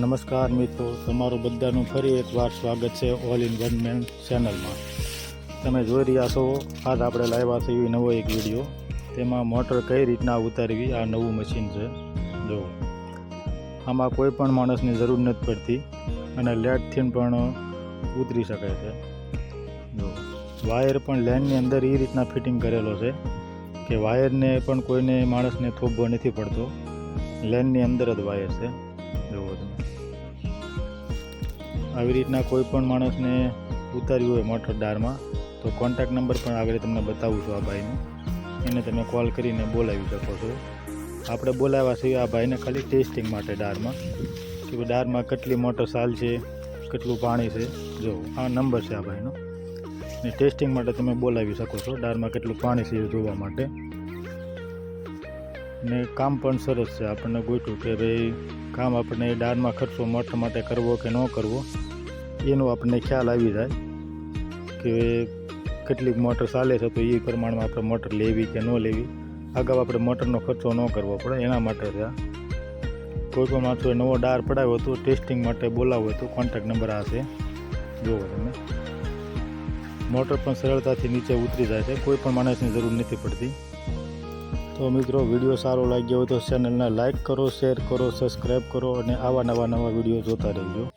નમસ્કાર મિત્રો, તમારું બધાનું ફરી એકવાર સ્વાગત છે ઓલ ઇન વન મેન ચેનલમાં તમે જોઈ રહ્યા છો, આજ આપણે લાવ્યા છે એવી નવો એક વીડિયો. તેમાં મોટર કઈ રીતના ઉતારવી, આ નવું મશીન છે. જો આમાં કોઈ પણ માણસની જરૂર નથી પડતી અને લેટથી પણ ઉતરી શકે છે. જો વાયર પણ લેનની અંદર એ રીતના ફિટિંગ કરેલો છે કે વાયરને પણ કોઈને માણસને થોભવો નથી પડતો. લેનની અંદર જ વાયર છે. જુઓ તમે. આવી રીતના કોઈ પણ માણસને ઉતાર્યું હોય મોટર ડારમાં, તો કોન્ટેક્ટ નંબર પણ આગળ તમને બતાવું છું આ ભાઈનો. એને તમે કોલ કરીને બોલાવી શકો છો. આપણે બોલાવ્યા છીએ આ ભાઈને ખાલી ટેસ્ટિંગ માટે ડારમાં. કે ડારમાં કેટલી મોટર સાલ છે, કેટલું પાણી છે. જો, આ નંબર છે આ ભાઈનો. ને ટેસ્ટિંગ માટે તમે બોલાવી શકો છો ડારમાં કેટલું પાણી છે એ જોવા માટે. ને કામ પણ સરસ છે આપણને ગોઠવું કે ભાઈ કામ આપણને ડાળમાં ખર્ચો મોટર માટે કરવો કે ન કરવો. એનો આપણને ખ્યાલ આવી જાય કે કેટલીક મોટર ચાલે છે, તો એ પ્રમાણમાં આપણે મોટર લેવી કે ન લેવી. અગાઉ આપણે મોટરનો ખર્ચો ન કરવો પડે, એના માટે છે. કોઈ પણ માણસોએ નવો ડાર પડાવ્યો હતો, ટેસ્ટિંગ માટે બોલાવ્યો તો કોન્ટેક્ટ નંબર આ છે. જુઓ તમે. મોટર પણ સરળતાથી નીચે ઉતરી જાય છે, કોઈ પણ માણસની જરૂર નથી પડતી. તો મિત્રો, વીડિયો સારો લાગ્યો હોય તો ચેનલને લાઇક કરો શેર કરો સબસ્ક્રાઈબ કરો, અને આવા નવા નવા વીડિયો જોતા રહેજો.